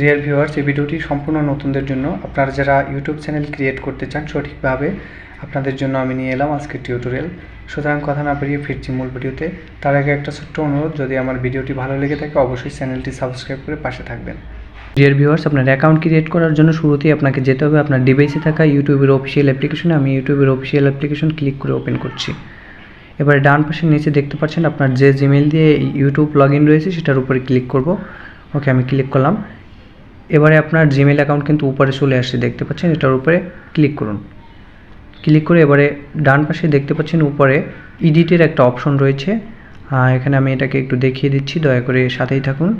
Dear viewers এই ভিডিওটি সম্পূর্ণ নতুনদের জন্য। আপনারা যারা ইউটিউব চ্যানেল ক্রিয়েট করতে চান সঠিকভাবে, আপনাদের জন্য আমি নিয়ে এলাম আজকের টিউটোরিয়াল সুতরাং কথা না বেরিয়ে ফিরছি মূল ভিডিওতে। তার আগে একটা ছোট্ট অনুরোধ, যদি আমার ভিডিওটি ভালো লেগে থাকে, অবশ্যই চ্যানেলটি সাবস্ক্রাইব করে পাশে থাকবেন। ডিয়ার ভিউয়ার্স আপনার অ্যাকাউন্ট ক্রিয়েট করার জন্য শুরুতেই আপনাকে যেতে হবে আপনার ডিভাইসে থাকা ইউটিউবের অফিসিয়াল অ্যাপ্লিকেশনে আমি ইউটিউবের অফিসিয়াল অ্যাপ্লিকেশন ক্লিক করে ওপেন করছি। এবার ডান পাশের নিচে দেখতে পাচ্ছেন আপনার যে জিমেল দিয়ে ইউটিউব লগ ইন রয়েছে, সেটার উপরে ক্লিক করব। ওকে আমি ক্লিক করলাম। এবারে আপনার জিমেল অ্যাকাউন্ট কিন্তু উপরে চলে আসছে, দেখতে পাচ্ছেন? এটার উপরে ক্লিক করুন। ক্লিক করে এবারে ডান পাশে দেখতে পাচ্ছেন উপরে ইডিটের একটা অপশন রয়েছে। এখানে আমি এটাকে একটু দেখিয়ে দিচ্ছি, দয়া করে সাথেই থাকুন।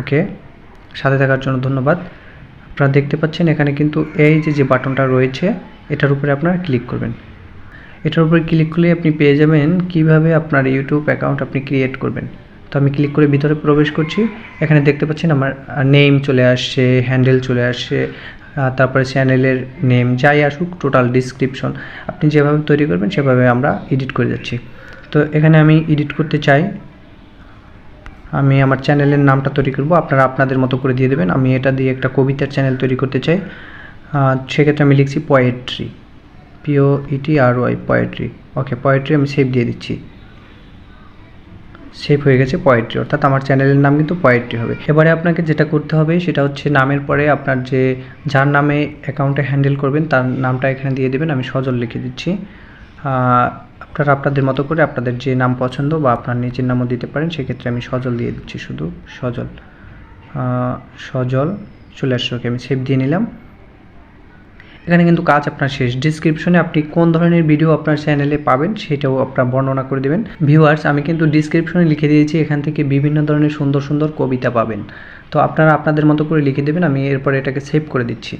ওকে সাথে থাকার জন্য ধন্যবাদ। আপনারা দেখতে পাচ্ছেন এখানে কিন্তু এই যে যে বাটনটা রয়েছে, এটার উপরে আপনারা ক্লিক করবেন। এটার উপরে ক্লিক করলে আপনি পেয়ে যাবেন কীভাবে আপনার ইউটিউব অ্যাকাউন্ট আপনি ক্রিয়েট করবেন। তো আমি ক্লিক করে ভিতরে প্রবেশ করছি। এখানে দেখতে পাচ্ছেন আমার নেম চলে আসছে হ্যান্ডেল চলে আসছে তারপরে চ্যানেলের নেম যাই আসুক টোটাল ডিসক্রিপশন আপনি যেভাবে তৈরি করবেন, সেভাবে আমরা এডিট করে যাচ্ছি। তো এখানে আমি এডিট করতে চাই। আমি আমার চ্যানেলের নামটা তৈরি করব, আপনারা আপনাদের মতো করে দিয়ে দেবেন। আমি এটা দিয়ে একটা কবিতার চ্যানেল তৈরি করতে চাই। সেক্ষেত্রে আমি লিখছি poetry P O E T R Y poetry okay poetry আমি সেভ দিয়ে দিচ্ছি। সেভ হয়ে গেছে পোয়েট্রি অর্থাৎ আমার চ্যানেলের নাম কিন্তু পোয়েট্রি হবে। এবারে আপনাকে যেটা করতে হবে, সেটা হচ্ছে নামের পরে আপনার যে, যার নামে অ্যাকাউন্টে হ্যান্ডেল করবেন, তার নামটা এখানে দিয়ে দেবেন, আমি সজল লিখে দিচ্ছি। আপনারা আপনাদের মতো করে আপনাদের যে নাম পছন্দ বা আপনার নিজের নামও দিতে পারেন, সেক্ষেত্রে আমি সজল দিয়ে দিচ্ছি শুধু সজল। সজল, চলে আসছে ওকে আমি সেভ দিয়ে নিলাম। এখানে কিন্তু কাজ আপনার শেষ। ডিসক্রিপশনে আপনি কোন ধরনের ভিডিও আপনার চ্যানেলে পাবেন সেটাও আপনার বর্ণনা করে দেবেন। ভিউয়ার্স আমি কিন্তু ডিসক্রিপশনে লিখে দিয়েছি, এখান থেকে বিভিন্ন ধরনের সুন্দর সুন্দর কবিতা পাবেন। তো আপনারা আপনাদের মতো করে লিখে দেবেন, আমি এরপরে এটাকে সেভ করে দিচ্ছি।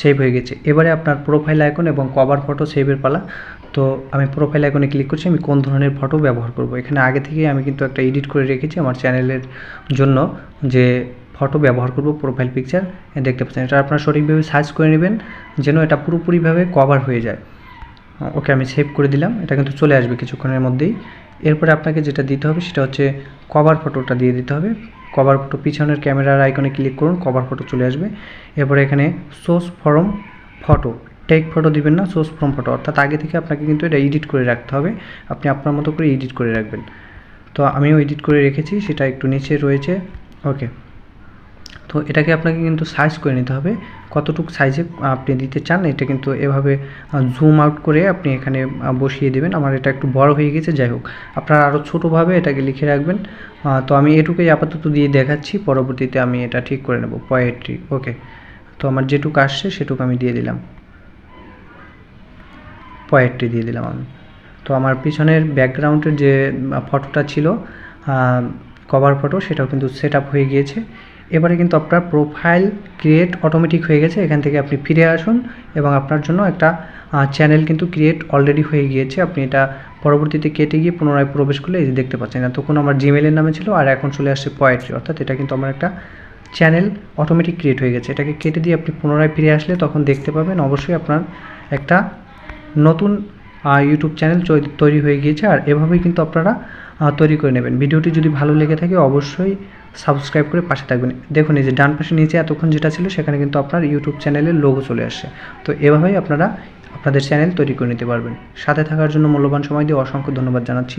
সেভ হয়ে গেছে। এবারে আপনার প্রোফাইল আইকন এবং কভার ফটো সেভের পালা। তো আমি প্রোফাইল আইকনে ক্লিক করছি, আমি কোন ধরনের ফটো ব্যবহার করব। এখানে আগে থেকেই আমি কিন্তু একটা এডিট করে রেখেছি আমার চ্যানেলের জন্য, যে ফটো ব্যবহার করব প্রোফাইল পিকচার দেখতে পাচ্ছেন। এটা আপনারা সঠিকভাবে সার্চ করে নেবেন, যেন এটা পুরোপুরিভাবে কভার হয়ে যায়। ওকে আমি সেভ করে দিলাম, এটা কিন্তু চলে আসবে কিছুক্ষণের মধ্যেই। এরপরে আপনাকে যেটা দিতে হবে, সেটা হচ্ছে কভার ফটোটা দিয়ে দিতে হবে। কভার ফটো পিছনের ক্যামেরার আইকনে ক্লিক করুন কভার ফটো চলে আসবে। এরপরে এখানে source from photo take photo দিবেন না সোর্স ফ্রম ফটো অর্থাৎ আগে থেকে আপনাকে কিন্তু এটা এডিট করে রাখতে হবে। আপনি আপনার মতো করে এডিট করে রাখবেন। তো আমিও এডিট করে রেখেছি, সেটা একটু নিচে রয়েছে। ওকে তো এটাকে আপনাকে কিন্তু সাইজ করে নিতে হবে। কতটুকু সাইজে আপনি দিতে চান, এটা কিন্তু এভাবে জুম আউট করে আপনি এখানে বসিয়ে দেবেন। আমার এটা একটু বড় হয়ে গেছে, যাই হোক। আপনারা আরও ছোটোভাবে এটাকে লিখে রাখবেন। তো আমি এটুকুই আপাতত দিয়ে দেখাচ্ছি, পরবর্তীতে আমি এটা ঠিক করে নেব পোয়েট্রি ওকে তো আমার যেটুকু আসছে, সেটুকু আমি দিয়ে দিলাম। পোয়েট্রি দিয়ে দিলাম আমি। তো আমার পিছনের ব্যাকগ্রাউন্ডের যে ফটোটা ছিল কভার ফটো সেটাও কিন্তু সেট হয়ে গিয়েছে। এবারে কিন্তু আপনার প্রোফাইল ক্রিয়েট অটোমেটিক হয়ে গেছে, এখান থেকে আপনি ফিরে আসুন এবং আপনার জন্য একটা চ্যানেল কিন্তু ক্রিয়েট অলরেডি হয়ে গিয়েছে। আপনি এটা পরবর্তীতে কেটে গিয়ে পুনরায় প্রবেশ করলে এই দেখতে পাচ্ছেন না তখন আমার জিমেলের নামে ছিল আর এখন চলে আসছে পয়েট্রি অর্থাৎ এটা কিন্তু আমার একটা চ্যানেল অটোমেটিক ক্রিয়েট হয়ে গেছে। এটাকে কেটে দিয়ে আপনি পুনরায় ফিরে আসলে তখন দেখতে পাবেন অবশ্যই আপনার একটা নতুন ইউটিউব চ্যানেল তৈরি হয়ে গিয়েছে। আর এভাবেই কিন্তু আপনারা তৈরি করে নেবেন। ভিডিওটি যদি ভালো লেগে থাকে, অবশ্যই সাবস্ক্রাইব করে পাশে থাকবেন। দেখুন, এই যে ডান পাশে নিচে এতক্ষণ যেটা ছিল, সেখানে কিন্তু আপনার ইউটিউব চ্যানেলের লোগো চলে আসে তো এভাবেই আপনারা আপনাদের চ্যানেল তৈরি করে নিতে পারবেন। সাথে থাকার জন্য মূল্যবান সময় দিয়ে অসংখ্য ধন্যবাদ জানাচ্ছি।